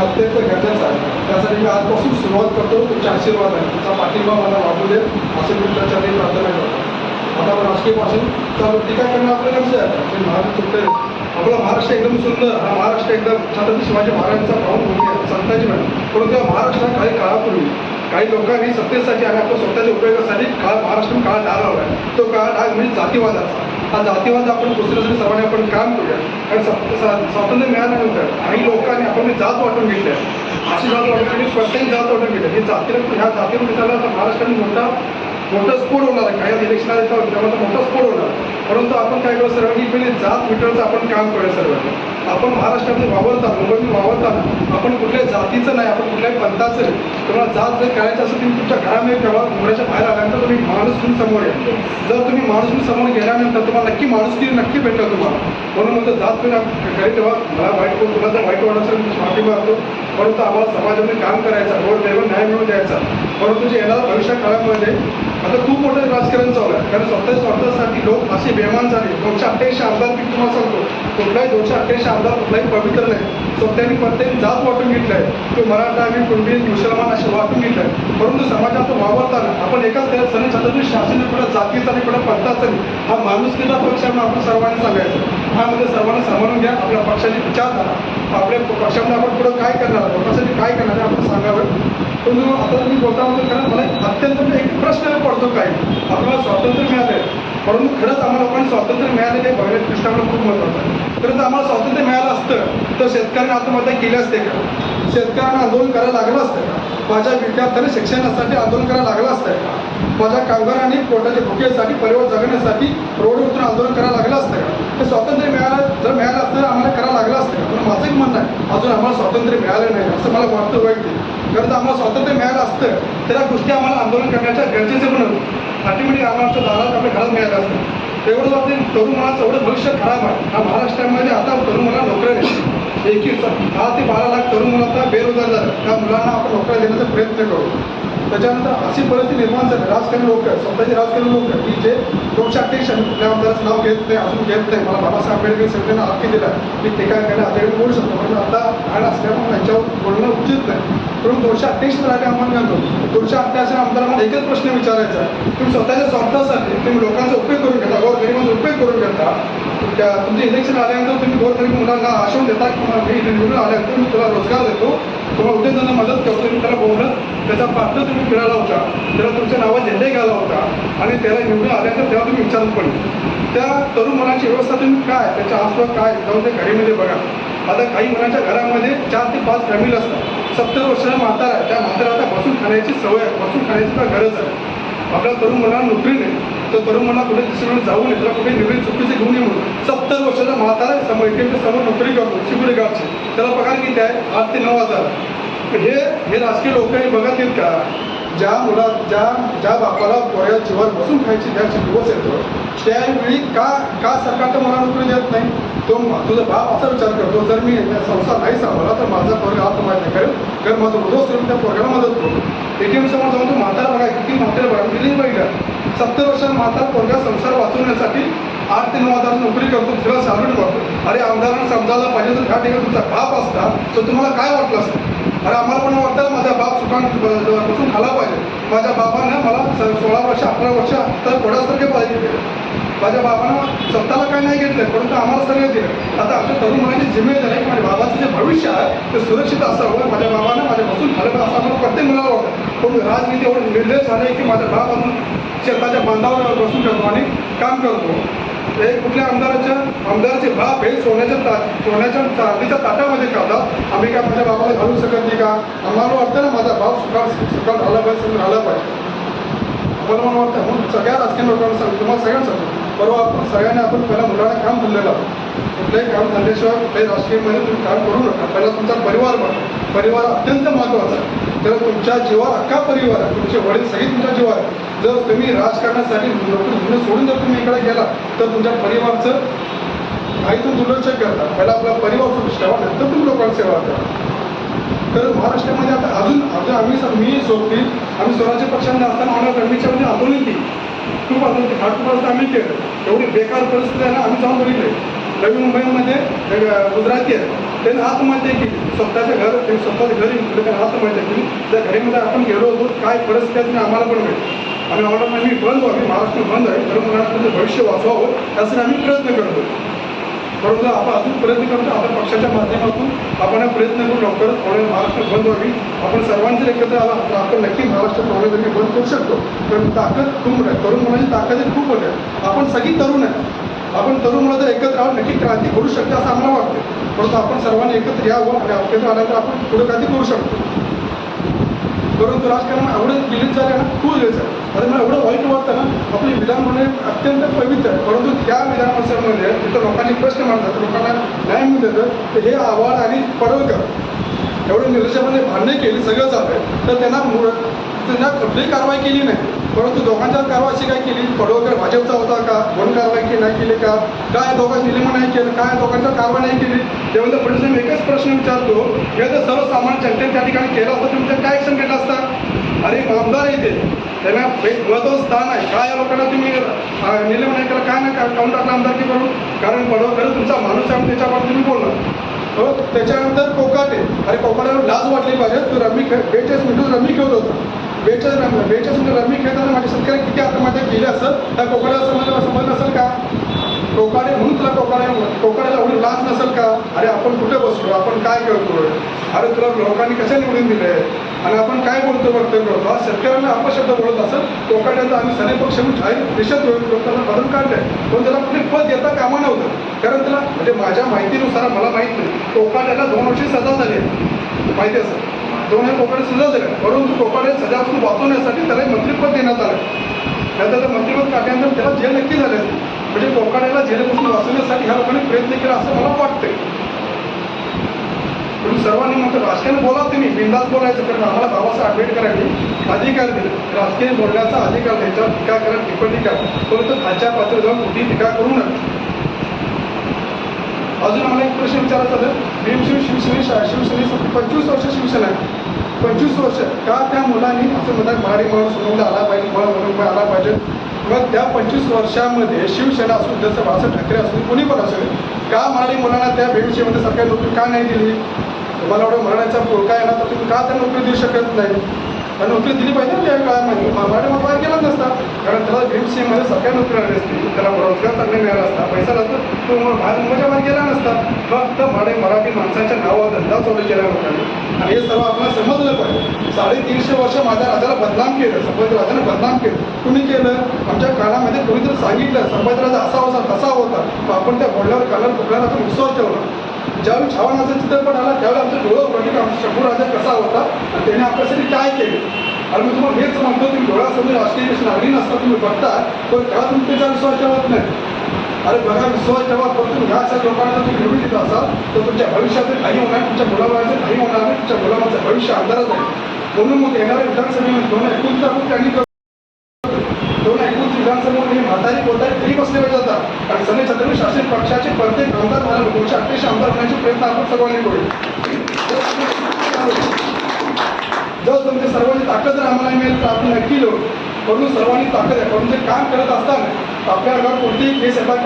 अत्यंत गरजेचं आहे. त्यासाठी मी आजपासून सुरुवात करतो. तुमच्या आशीर्वाद आहे. तुमचा पाठिंबा मला वाटू देत. असं मी त्याच्यासाठी प्रार्थना करतो. आता आपण राजकीय भाषण. तर टीका करणं आपल्याला कसं आहे. महाराष्ट्र चुकते आपला महाराष्ट्र एकदम सुंदर. हा महाराष्ट्र एकदम छत्रपती शिवाजी महाराजांचा भाऊ पाहून आहे. संताजी म्हणून परंतु या महाराष्ट्रात काही काळापूर्वी काही लोकांनी सत्तेसाठी आणि आपल्या स्वतःच्या उपयोगासाठी काळ महाराष्ट्र काळ डाग लावला आहे तो काळ डाग म्हणजे जातीवादाचा. हा जातीवाद आपण दुसऱ्या सर्वांनी आपण काम करूया. कारण स्वातंत्र्य मिळाल्यानंतर काही लोकांनी आपण जात वाटून घेतल्या. अशी जात वाटून घेतली प्रत्येक जात वाटून घेतली. हे जातीला ह्या जातीवर त्याला तर महाराष्ट्राने मोठा मोठं स्फोट होणार. आहे काही इलेक्शन आले तर त्यामध्ये मोठा स्फोट होणार. परंतु आपण काय करू सर्वांनी पहिले जात मिटवण्याचं आपण काम करूया सर्वांनी. आपण महाराष्ट्रामध्ये वावरतात मुंबईमध्ये वावरतात आपण कुठल्या जातीचं नाही आपण कुठल्याही पंथाचं नाही. तुम्हाला जात जर करायचं असेल तुम्ही तुमच्या घरामध्ये ठेवा घराच्या बाहेर आल्यानंतर तुम्ही माणूस म्हणून समोर या. जर तुम्ही माणूस म्हणून समोर गेल्यानंतर तुम्हाला नक्की माणुसकी नक्की भेटेल तुम्हाला. म्हणून म्हणतो जात तुम्ही घरी ठेवा मला वाईट कोण तुला जर वाईट वाटत असेल मी माफी मागतो. परंतु आम्हाला समाजामध्ये काम करायचं रोड लेवल न्याय मिळून द्यायचा. परंतु जे येणाऱ्या भविष्य काळामध्ये आता खूप मोठं राजकारण चालू आहे. कारण स्वतः स्वार्थासाठी लोक असे बेमान झाले. दोनशे अठ्ठ्याऐंशी आमदार मी तुम्हाला सांगतो. कुठलाही दोनशे अठ्ठ्याऐंशी आमदार कुठलाही पवित्र नाही. स्वतःनी प्रत्येक जात वाटून घेतलाय तो मराठा आणि कुंडी मुसलमान असे वाटून घेतलाय परंतु समाजात वावरताना आपण एकाच त्या सण छत्रपती शासन कुठं जातीचा आणि कुठं हा माणुसकीचा पक्ष म्हणून आपण सर्वांनी सांगायचं. ह्यामध्ये म्हणजे सर्वांना सांभाळून घ्या आपल्या पक्षाची विचारधारा आपल्या पक्षामध्ये आपण पुढं काय करणार आहोत? पक्षासाठी काय करणार आहे? आपण सांगावं. पण आता तुम्ही बोलता कारण मला एक अत्यंत म्हणजे एक प्रश्न पडतो काय आपल्याला स्वातंत्र्य मिळालं आहे परंतु खरंच आम्हाला लोकांना स्वातंत्र्य मिळाले ते बघण्यात दृष्टांना खूप महत्त्वाचं आहे. खरंच आम्हाला स्वातंत्र्य मिळालं असतं तर शेतकऱ्यांनी आत्महत्या केली असते का? शेतकऱ्यांना आंदोलन करायला लागलं असतं का? माझ्या विद्यार्थ्यांना शिक्षणासाठी आंदोलन करायला लागलं असतं माझ्या कामगारांनी पोटाच्या भुकेसाठी परिवार जगण्यासाठी रोड उतरून आंदोलन करायला लागलं असतं का? ते स्वातंत्र्य मिळालं जर मिळालं असतं तर आम्हाला करायला लागलं असतं पण माझं एक म्हणणं आहे अजून आम्हाला स्वातंत्र्य मिळालं नाही असं मला वाटतं वाईट कारण जर आम्हाला स्वातंत्र्य मिळालं असतं तर या गोष्टी आम्हाला आंदोलन करण्याच्या गरजेचे पण अल्टिमेटली आम्हाला आमच्या दारात आपल्या घरात मिळालं असतं. तेवढं आपले तरुण मुलाचं एवढं भविष्य खराब आहे. हा महाराष्ट्रामध्ये आता तरुण मुला नोकऱ्या नाही एकवीस दहा ते बारा लाख तरुण मुलाचा बेरोजगार झाला. त्या मुलांना आपण नोकऱ्या देण्याचा प्रयत्न करू. त्याच्यानंतर अशी परिस्थिती निर्माण झाली. राजकारणी लोक आहेत स्वतःचे राजकारणी लोक आहेत. की जे दोनशे अठ्ठ्याऐंशी आमदाराचं नाव घेत नाही अजून घेत नाही. मला बाबासाहेब आंबेडकर संघटनेनं हक्क दिला मी काय करायला आजकडे बोलू शकतो. पण आता लहान असल्यामुळे यांच्यावर बोलणं उचित नाही. परंतु दोनशे अठ्ठ्याऐंशी राहिले आम्हाला घालतो दोनशे अठ्ठ्याऐंशी आमदारांना एकच प्रश्न विचारायचा आहे. तुम्ही स्वतःच्या स्वार्थासाठी तुम्ही लोकांचा उपयोग करून घेता गोर गरिबांचा उपयोग करून घेता. त्या तुमचे इलेक्शन आल्यानंतर तुम्ही गोरगरीब मुलांना आश्वासन देता की मी निवडून आल्यानंतर मी तुला रोजगार देतो. तुम्हाला उद्योगांना मदत करतो मी त्याला बोलत त्याचा पात्र तुम्ही फिरायला होता. त्याला तुमच्या नावात झेंडे घाला होता. आणि त्याला निवडून आल्यानंतर तेव्हा तुम्ही विचारत पडले. त्या तरुण मनाची व्यवस्था तुम्ही काय? त्याच्या आसपास काय? जाऊन त्या घडीमध्ये बघा. आता काही मुलांच्या घरामध्ये चार ते पाच फॅमिली असतात. सत्तर वर्षाचा म्हातारा आहे. त्या म्हातारा आता बसून खाण्याची सवय आहे. बसून खाण्याची तर गरज आहे. आपल्या तरुण मुलांना नोकरी नाही. तर तरुण मुलांना कुठे दुसरीकडे जाऊ नये. त्याला कुठे निवडी चुकीचे घेऊन येऊ सत्तर वर्षाचा म्हातारा आहे, समोर ATM समोर नोकरी करतो. शिकुरे गावची त्याला पगार किती आहे? आठ ते नऊ हजार. हे हे राजकीय लोक हे बघत आहेत का? ज्या मुला ज्या ज्या बापाला पोऱ्या जीवावर बसून खायची ज्याची दिवस येतो त्यावेळी का का सरकारचं मला नोकरी देत नाही? तो तुझा बाप असा विचार करतो जर मी संसार नाही सांभाळला तर माझा पोरगा आत्महत्या करेल कारण माझं रोज करून त्या पोरग्याला मदत करू. एटीएम समोर जाऊन तो म्हातारा बघा किती म्हातारा बघा दिली बघा सत्तर वर्षात म्हातारा पोरगा संसार वाचवण्यासाठी आठ ते नऊ हजार नोकरी करतो तुला सॅलरी करतो अरे आमदारांना समजायला पाहिजे तर त्या ठिकाणी तुमचा बाप असता तर तुम्हाला काय वाटलं असतं? अरे आम्हाला पण वाटतं माझा बाप सुखान बसून खाला पाहिजे. माझ्या बाबानं मला स- सोळा वर्ष अठरा वर्ष तर घोड्यासारखे पाहिजे. माझ्या बाबानं स्वतःला काय नाही घेतलं परंतु आम्हाला सगळं दिलं. आता आमच्या तरुण मुलांची जिम्मेदारी आहे की माझ्या बाबाचं जे भविष्य आहे ते सुरक्षित असावं. माझ्या बाबानं माझ्या बसून खालं असं आम्हाला प्रत्येक मुलाला वाटतं. पण राजनीती एवढं निर्णय झाले की माझ्या बाप अजून शेताच्या बांधावर बसून करतो आणि काम करतो. हे कुठल्या आमदाराच्या आमदाराचे बाप हे सोन्याच्या ता सोन्याच्या चांदीच्या ताटामध्ये खातात आम्ही काय माझ्या बाबाला घालू शकत नाही का? आम्हाला वाटतं ना माझा बाप सुखात सुखात झाला पाहिजे समजून झाला पाहिजे. मला मला वाटतं म्हणून सगळ्या राजकीय लोकांना सांगतो तुम्हाला सगळ्यांना सांगतो. बरोबर आपण सगळ्यांनी आपण पहिला मुलांना काम धरलेलं आहोत. कुठल्याही काम झाल्याशिवाय कुठल्याही राजकीयमध्ये तुम्ही काम करू नका. पहिला तुमचा परिवार बघा परिवार अत्यंत महत्त्वाचा आहे. तर तुमच्या जीवावर अख्खा परिवार आहे. तुमचे वडील सगळे तुमच्या जीवावर आहे जर तुम्ही राजकारणासाठी नोकरी धुणं सोडून जर तुम्ही इकडे गेला तर तुमच्या परिवारचं काहीतून दुर्लक्ष करता. पहिला आपला परिवार सुरक्षित ठेवा नंतर तुम्ही लोकांना सेवा करा. तर महाराष्ट्रामध्ये आता अजून अजून आम्ही सर मी सोबती आम्ही स्वराज्य पक्षांना असताना आम्हाला गरमीच्यामध्ये आंदोलन केली खूप आंदोलन केली खाटूपर्यंत आम्ही केलं एवढी बेकार परिस्थिती आहे ना आम्ही जाऊन बघितले. नवी मुंबईमध्ये गुजराती आहे. त्यांनी आत्महत्या केली. स्वतःच्या घर त्यांनी स्वतःच्या घरी त्यांनी आत्महत्या केली त्या घरीमध्ये आपण गेलो होतो. काय परिस्थिती आहे आम्हाला पण माहिती. आम्ही ऑर्डर आम्ही बंद व्हावी महाराष्ट्र बंद आहे. तर मुलांचं म्हणजे भविष्य वाचवावं यासाठी आम्ही प्रयत्न करतो परंतु आपण अजून प्रयत्न करतो आपण पक्षाच्या माध्यमातून आपण हा प्रयत्न करून लवकरच. थोडे महाराष्ट्र बंद व्हावी. आपण सर्वांचे एकत्र आला तर आपण नक्की महाराष्ट्र प्रॉब्लेम बंद करू शकतो. कारण ताकद खूप आहे. तरुण मुलांची ताकद खूप होते आहे. आपण सगळी तरुण आहे. आपण तरुण मुलं जर एकत्र आहोत नक्की क्रांती करू शकते असं आम्हाला वाटतं परंतु आपण सर्वांनी एकत्र यावं आणि एकत्र आल्यानंतर आपण पुढे क्रांती करू शकतो. परंतु राजकारण आवडत गिलीत झाले ना खूप दिवस आहे आता मला एवढं वाईट वाटतं ना आपली विधान अत्यंत पवित्र परंतु त्या विधानसभेमध्ये तिथं लोकांनी प्रश्न मांडतात लोकांना न्याय मिळतं तर हे आव्हाड आणि पडवकर एवढं निर्देशामध्ये भांडणे केली सगळं झालं तर त्यांना मूळ त्यांना कुठलीही कारवाई केली नाही. परंतु दोघांच्या कारवाई अशी काय केली? पडवकर भाजपचा होता का? कोण कारवाई केली नाही केली का? काय दोघांनी निलंबन नाही केलं? काय दोघांच्या कारवाई नाही केली? देवेंद्र फडणवीस एकच प्रश्न विचारतो. हे जर सर्वसामान्य जनतेने त्या ठिकाणी केलं असतं तुमचं काय ॲक्शन घेतलं असतं? अरे आमदार आहे ते. त्यांना एक महत्वाचं स्थान आहे. काय या लोकांना तुम्ही अं, निलंबन नाही केलं काय नाही काउंट टाकलं आमदारकी करून कारण पडवकर तुमचा माणूस आहे म्हणून त्याच्यावर तुम्ही बोलणार. हो त्याच्यानंतर कोकाटे अरे कोकाट्यावर लाज वाटली पाहिजे. तो रमी खेळ बेचाळीस मिनिटं रमी खेळत होता. बेचाळीस रम बेचाळीस मिनिटं रमी खेळताना माझ्या शेतकरी किती आत्महत्या केली असं त्या कोकाड्याला समजलं समजलं असेल का? कोकाडे म्हणून तुला कोकाडे टोकाने एवढी लाच नसेल का? अरे आपण कुठे बसलो? आपण काय करतोय? अरे तुला लोकांनी कशा निवडून दिले आणि आपण काय बोलतो वक्तव्य करतो हा शेतकऱ्यांना अपशब्द बोलत असं टोकाड्याचा आम्ही सने पक्ष म्हणून जाहीर देशात लोकांना बदल काढले पण त्याला कुठे पद देता कामा नव्हतं. कारण त्याला म्हणजे माझ्या माहितीनुसार मला माहीत नाही. टोकाड्याला दोन वर्षी सजा झाली आहे. माहिती असेल? दोन हे टोकाडे सजा झाल्या परंतु कोकाडे सजापासून वाचवण्यासाठी त्याला मंत्रिपद देण्यात आलं त्याला मंत्रिपद काढल्यानंतर त्याला जेल नक्की झाले असते म्हणजे लोकांना जेणेकरून वाचवण्यासाठी ह्या लोकांनी प्रयत्न केला असं मला वाटतंय. तुम्ही सर्वांनी म्हणतो राजकीय बोला तुम्ही बिंदास बोलायचं कारण आम्हाला बाबासाहेब आंबेडकरांनी अधिकार दिले. राजकीय बोलण्याचा अधिकार त्याच्यावर टीका करा टिप्पणी करा परंतु खालच्या पातळीवर जाऊन कुठेही टीका करू नका. अजून आम्हाला एक प्रश्न विचारायचा तर भीमशिव शिवसेने शा- शिवसेने पंचवीस वर्ष शिवसेना आहे. पंचवीस वर्ष का त्या मुलांनी असं म्हणतात मराठी म्हणून सोडवला आला पाहिजे मला म्हणून आला पाहिजे. मग त्या पंचवीस वर्षामध्ये शिवसेना असू जसं बाळासाहेब ठाकरे असू कोणी पण असेल का मराठी मुलांना त्या भीमशिवमध्ये सरकारी नोकरी का नाही दिली? तुम्हाला एवढं मराठ्याचा पोळका येणार तर तुम्ही का त्या नोकरी देऊ शकत नाही? तर नोकरी दिली पाहिजे ना त्या काळामध्ये. मराठी मग बाहेर गेला नसता कारण त्याला भीमसिंगमध्ये सरकारी नोकरी आली असतील त्याला रोजगार चांगले मिळाला असता. पैसा नसता तो मग बाहेर मुंबईच्या बाहेर गेला नसता. फक्त मराठी मराठी माणसाच्या नावावर धंदा चालू केला लोकांनी आणि हे सर्व आपल्याला समजलं पाहिजे साडेतीनशे वर्ष माझ्या राजाला बदनाम केलं. संभाजी राजाने बदनाम केलं. कुणी केलं? आमच्या काळामध्ये कोणीतरी सांगितलं. संभाजी राजा असा होता तसा होता. मग आपण त्या बोलल्यावर कानावर कुठल्याला आपण विश्वास ठेवला. ज्यावेळी छावानाचा चित्रपट आला त्यावेळी आमचं डोळं उघडलं की आमचा शंभू राजा कसा होता आणि त्याने आपल्यासाठी काय केले? आणि मी तुम्हाला हेच म्हणतो तुम्ही डोळ्यासमोर राष्ट्रीयपेक्षा नागरिक नसता तुम्ही बघता पण तेव्हा तुम्ही त्याचा विश्वास ठेवत नाही. अरे बघा विश्वास ठेवा परतून ह्या अशा लोकांना तुम्ही निवडून देत असाल तर तुमच्या भविष्याचं काही होणार तुमच्या मुलाबाळाचं काही होणार नाही तुमच्या मुलाबाचं भविष्य अंधारात आहे. म्हणून मग येणाऱ्या विधानसभेमध्ये दोन एकोणीस आपण त्यांनी दोन एकोणीस विधानसभेमध्ये हे म्हातारी कोणताही फ्री बसले पाहिजे जातात आणि सगळे छत्रपती शासन पक्षाचे प्रत्येक आमदार मला दोनशे अठ्ठावीस आमदार होण्याचे प्रयत्न आपण सर्वांनी करू. जर तुमच्या सर्वांची ताकद जर आम्हाला मिळेल तर आपण नक्की लोक परंतु सर्वांनी ताकद आहे. परंतु जे काम करत असताना आपल्या आपल्याला कोणतीही केस येतात